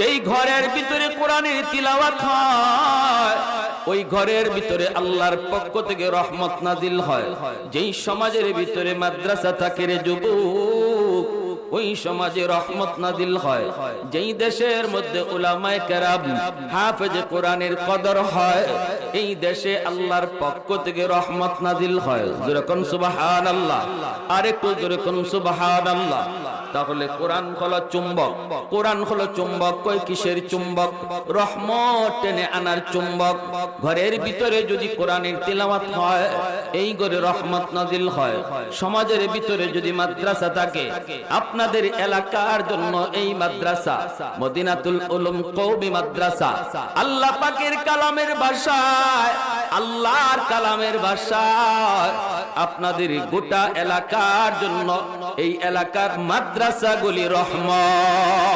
যেই ঘরের ভিতরে কোরআনের তিলাওয়াত হয়, ওই ঘরের ভিতরে আল্লাহর পক্ষ থেকে রহমত নাজিল হয়। যেই সমাজের ভিতরে মাদ্রাসা থাকে রে যুবক, ওই সমাজে রহমত নাজিল হয়। যেই দেশের মধ্যে উলামায়ে কেরাম হাফেজ কোরআনের কদর হয় এই দেশে আল্লাহর পক্ষ থেকে রহমত নাজিল হয়। যেরকম সুবহানাল্লাহ? আরেকটু যেরকম সুবহানাল্লাহ? তাহলে কোরআন হলো চুম্বক। কোরআন হলো চুম্বক। কই কিসের চুম্বক? রহমত টেনে আনার চুম্বক। ঘরের ভিতরে যদি কোরআনের তিলাওয়াত হয়, এই ঘরে রহমত নাজিল হয়। সমাজের ভিতরে যদি মাদ্রাসা থাকে, আপনাদের এলাকার জন্য এই মাদ্রাসা, মদিনাতুল উলুম কওমি মাদ্রাসা। আল্লাহ পাকের কালামের আল্লাহর কালামের ভাষায় আপনাদের গোটা এলাকার জন্য এই এলাকার মাদ্রাসাগুলি রহমত।